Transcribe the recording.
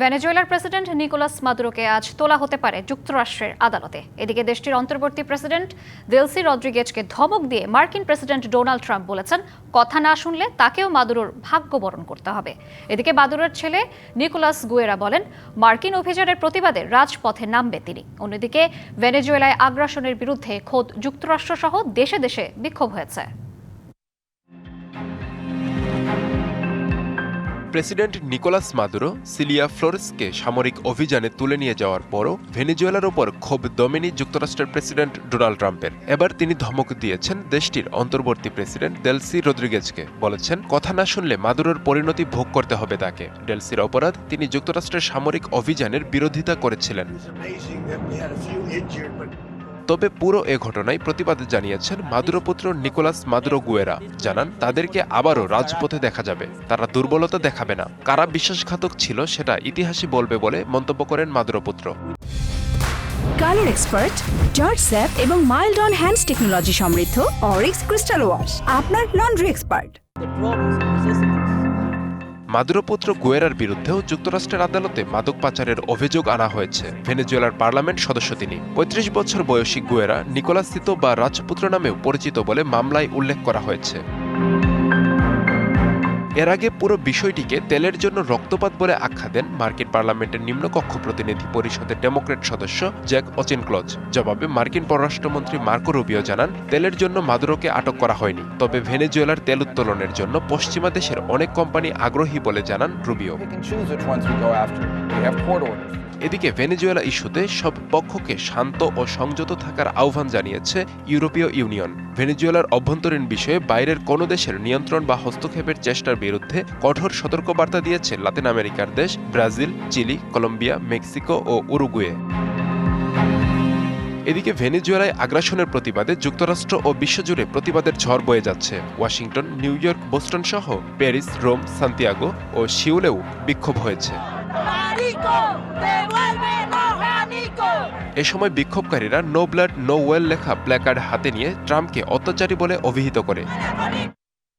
ভেনেজুয়েলার president Nicolas মাদুরোকে আজ তোলা হতে পারে যুক্তরাষ্ট্রের আদালতে। এদিকে দেশটির অন্তর্বর্তী প্রেসিডেন্ট দেলসি রদ্রিগেজকে ধমক দিয়ে মার্কিন প্রেসিডেন্ট ডোনাল্ড ট্রাম্প বলেছেন, কথা না শুনলে তাকেও মাদুরোর ভাগ্য বরণ করতে হবে। এদিকে মাদুরোর ছেলে নিকোলাস গুয়েরা বলেন, মার্কিন অভিযানের প্রতিবাদে রাজপথে নামবে তিনি। অন্যদিকে ভেনেজুয়েলায় আগ্রাসনের বিরুদ্ধে খোদ যুক্তরাষ্ট্রসহ দেশে দেশে বিক্ষোভ হয়েছে। প্রেসিডেন্ট নিকোলাস মাদুরো সিলিয়া ফ্লোরেসকে সামরিক অভিযানে তুলে নিয়ে যাওয়ার পরও ভেনেজুয়েলার ওপর ক্ষোভ দমেনি যুক্তরাষ্ট্রের প্রেসিডেন্ট ডোনাল্ড ট্রাম্পের। এবার তিনি ধমক দিয়েছেন দেশটির অন্তর্বর্তী প্রেসিডেন্ট ডেলসি রদ্রিগেজকে। বলেছেন, কথা না শুনলে মাদুরোর পরিণতি ভোগ করতে হবে তাকে। ডেলসির অপরাধ তিনি যুক্তরাষ্ট্রের সামরিক অভিযানের বিরোধিতা করেছিলেন। তবে পুরো এ ঘটনায় প্রতিবাদ জানিয়েছেন মাদুরো পুত্র নিকোলাস মাদুরো গুয়েরা। জানান তাদেরকে আবারও রাজপথে দেখা যাবে। তারা দুর্বলতা দেখাবে না। কারা বিশ্বাসঘাতক ছিল সেটা ইতিহাসই বলবে বলে মন্তব্য করেন মাদুরো পুত্র কালার এক্সপার্ট জর্জ স্যাপ এবং মাইল্ড অন হ্যান্ডস টেকনোলজি সমৃদ্ধ অরিক্স ক্রিস্টাল ওয়াশ আপনার লন্ড্রি এক্সপার্ট। মাদুরো গোয়েরার গুয়েরার বিরুদ্ধেও যুক্তরাষ্ট্রের আদালতে মাদক পাচারের অভিযোগ আনা হয়েছে। ভেনেজুয়েলার পার্লামেন্ট সদস্য তিনি। পঁয়ত্রিশ বছর বয়সী গুয়েরা নিকোলাস্থিত বা রাজপুত্র নামেও পরিচিত বলে মামলায় উল্লেখ করা হয়েছে। এর আগে পুরো বিষয়টিকে তেলের জন্য রক্তপাত বলে আখ্যা দেন মার্কিন পার্লামেন্টের নিম্নকক্ষ প্রতিনিধি পরিষদের ডেমোক্রেট সদস্য জ্যাক অচিনক্লজ। জবাবে মার্কিন পররাষ্ট্রমন্ত্রী মার্কো রুবিও জানান, তেলের জন্য মাদুরোকে আটক করা হয়নি, তবে ভেনেজুয়েলার তেল উত্তোলনের জন্য পশ্চিমা দেশের অনেক কোম্পানি আগ্রহী বলে জানান রুবিও। এদিকে ভেনেজুয়েলা ইস্যুতে সব পক্ষকে শান্ত ও সংযত থাকার আহ্বান জানিয়েছে ইউরোপীয় ইউনিয়ন। ভেনেজুয়েলার অভ্যন্তরীণ বিষয়ে বাইরের কোনো দেশের নিয়ন্ত্রণ বা হস্তক্ষেপের চেষ্টার বিরুদ্ধে কঠোর সতর্কবার্তা দিয়েছে লাতিন আমেরিকার দেশ, ব্রাজিল, চিলি, কলম্বিয়া, মেক্সিকো ও উরুগুয়ে। এদিকে ভেনেজুয়েলায় আগ্রাসনের প্রতিবাদে যুক্তরাষ্ট্র ও বিশ্বজুড়ে প্রতিবাদের ঝড় বয়ে যাচ্ছে। ওয়াশিংটন, নিউ ইয়র্ক, বোস্টন সহ প্যারিস, রোম, সান্তিয়াগো ও সিউলেও বিক্ষোভ হয়েছে। এ সময় বিক্ষোভকারীরা নো ব্লাড, নো ওয়েল লেখা প্ল্যাকার্ড হাতে নিয়ে ট্রাম্পকে অত্যাচারী বলে অভিহিত করে।